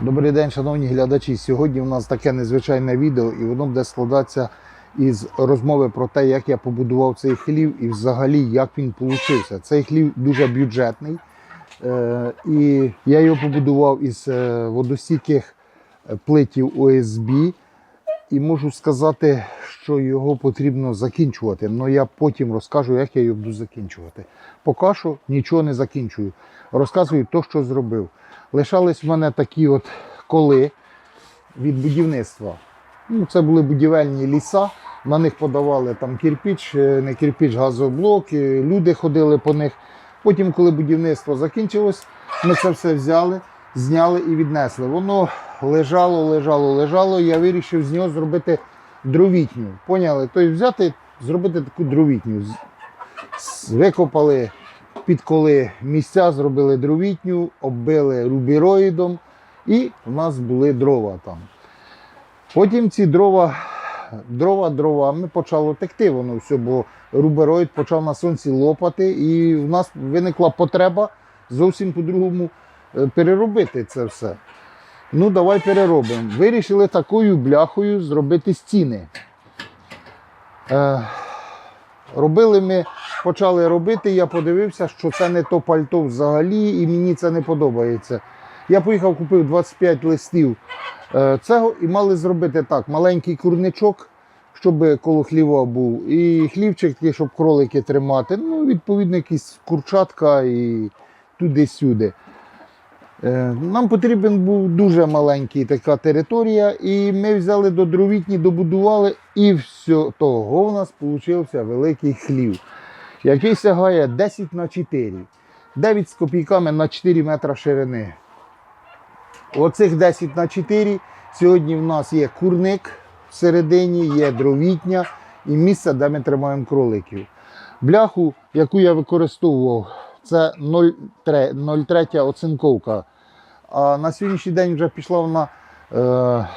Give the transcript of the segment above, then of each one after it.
Добрий день, шановні глядачі. Сьогодні у нас таке незвичайне відео, і воно буде складатися із розмови про те, як я побудував цей хлів і взагалі як він получився. Цей хлів дуже бюджетний. Е, і я його побудував із водосіких водостійких плитів ОСБ. І можу сказати, що його потрібно закінчувати. але я потім розкажу, як я його буду закінчувати. Поки що нічого не закінчую. Розказую те, що зробив. Лишались в мене такі от коли від будівництва. Ну, це були будівельні ліса, на них подавали там кирпіч, е, не кирпіч, газоблок, люди ходили по них. Потім, коли будівництво закінчилось, ми це все взяли, зняли і віднесли. Воно лежало, лежало, лежало. Я вирішив з нього зробити дровітню. Поняли? Тобто взяти, зробити таку дровітню. Викопали під коли місця, зробили дровітню, оббили рубіроїдом, і в нас були дрова там. Потім ці дрова, дрова дровами почало текти воно все, бо рубероїд почав на сонці лопати, і в нас виникла потреба зовсім по-другому е, переробити це все. Ну, давай переробимо. Вирішили такою бляхою зробити стіни. Е, робили ми, почали робити, я подивився, що це не то пальто взагалі, і мені це не подобається. Я поїхав, купив 25 листів е, цього і мали зробити так: маленький курничок, щоб коло хліва був, і хлівчик щоб кролики тримати. Ну, відповідно, якісь курчатка і туди-сюди. Е, Нам потрібен був дуже маленький така територія, і ми взяли до дровітні, добудували, і все того в нас получився великий хлів, який сягає 10 на 4, 9 з копійками на 4 метра ширини. Оцих 10 на 4 сьогодні в нас є курник всередині, є дровітня і місце, де ми тримаємо кроликів. Бляху, яку я використовував, це 0,3 0,3 оцинковка. А на сьогоднішній день вже пішла вона е,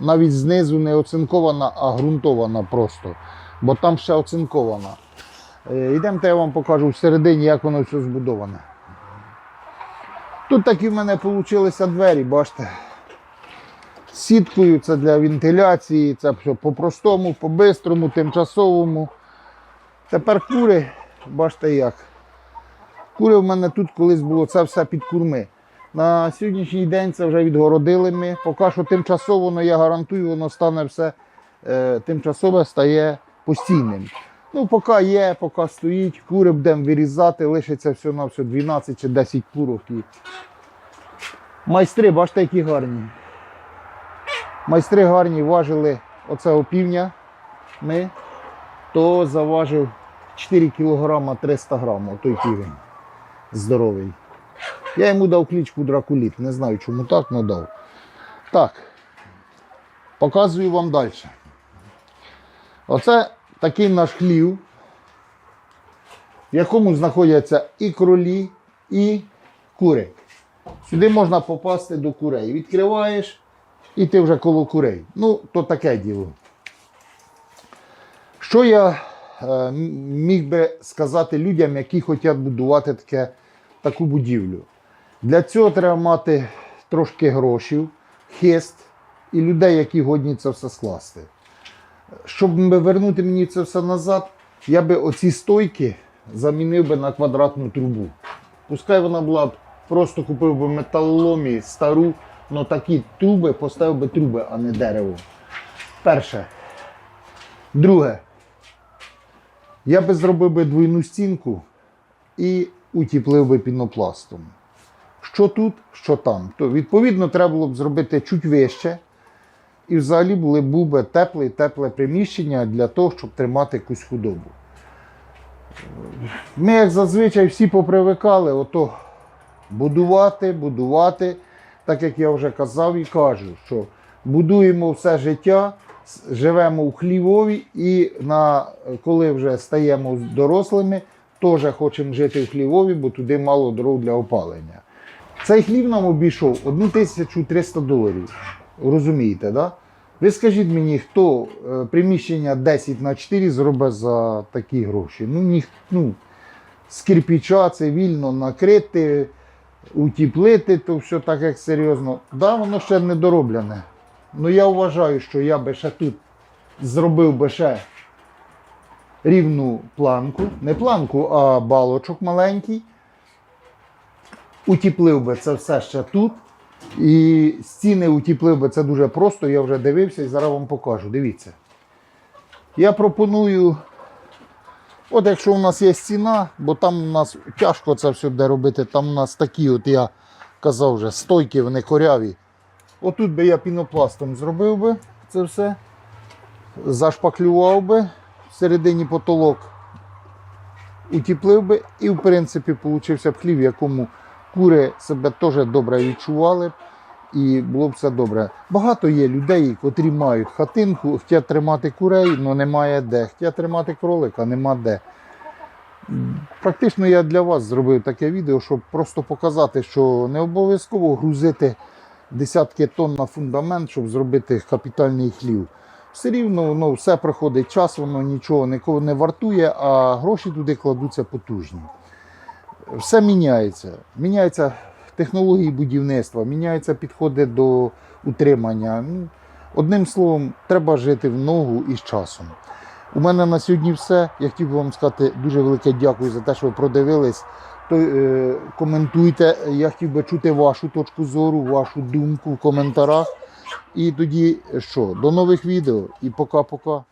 навіть знизу не оцинкована, а ґрунтована просто. Бо там ще оцинкована. Е, Йдемте, я вам покажу всередині, як воно все збудоване. Тут такі в мене вийшли двері, бачите. Сіткою це для вентиляції, це все по-простому, по-бистрому, тимчасовому. Тепер кури, бачите як. Кури в мене тут колись було це все під курми. На сьогоднішній день це вже відгородили ми. Поки що тимчасово, але я гарантую, воно стане все е, тимчасове стає постійним. Ну, поки є, поки стоїть, кури будемо вирізати, лишиться все на все 12 чи 10 курок. І... Майстри, бачите, які гарні. Майстри гарні важили оцього півня. Ми то заважив 4 кг 300 грамів, той півень здоровий. Я йому дав кличку Дракуліт. Не знаю, чому так, але дав. Так. Показую вам далі. Оце такий наш хлів, в якому знаходяться і кролі, і кури. Сюди можна попасти до курей. Відкриваєш і ти вже коло курей. Ну, то таке діло. Що я е, міг би сказати людям, які хочуть будувати таке, таку будівлю? Для цього треба мати трошки грошей, хист і людей, які годні це все скласти. Щоб вернути мені це все назад, я би оці стойки замінив би на квадратну трубу. Пускай вона була б, просто купив би металоломі стару, але такі труби поставив би труби, а не дерево. Перше. Друге. Я би зробив би двойну стінку і утіплив би пінопластом. Що тут, що там. То відповідно треба було б зробити чуть вище. І взагалі були, був би тепле, і тепле приміщення для того, щоб тримати якусь худобу. Ми, як зазвичай, всі попривикали, ото будувати, будувати, так як я вже казав і кажу, що будуємо все життя, живемо у хлівові і на, коли вже стаємо дорослими, теж хочемо жити в хлівові, бо туди мало дров для опалення. Цей хлів нам обійшов 1300 доларів. Розумієте, да? Ви скажіть мені, хто е, приміщення 10 на 4 зробить за такі гроші? Ну, ніх, ну, з кирпича цивільно накрити, утіплити, то все так як серйозно. Да, воно ще не дороблене. Ну я вважаю, що я би ще тут зробив би ще рівну планку. Не планку, а балочок маленький. Утіплив би це все ще тут. І стіни утіплив би це дуже просто, я вже дивився і зараз вам покажу. Дивіться. Я пропоную, от якщо у нас є стіна, бо там у нас тяжко це все де робити, там у нас такі, от я казав вже, стойки, вони коряві. Отут би я пінопластом зробив би це все, зашпаклював би, всередині потолок утіплив би і, в принципі, получився б хлів, в якому кури себе теж добре відчували і було б все добре. Багато є людей, котрі мають хатинку, хочуть тримати курей, але немає де. Хочуть тримати кролика, нема де. Практично я для вас зробив таке відео, щоб просто показати, що не обов'язково грузити десятки тонн на фундамент, щоб зробити капітальний хлів. Все рівно ну, все проходить час, воно нічого нікого не вартує, а гроші туди кладуться потужні. Все міняється. Міняються технології будівництва, міняються підходи до утримання. Ну, Одним словом, треба жити в ногу і з часом. У мене на сьогодні все. Я хотів би вам сказати дуже велике дякую за те, що ви продивились. То, е, коментуйте. Я хотів би чути вашу точку зору, вашу думку в коментарях. І тоді що? До нових відео і пока-пока.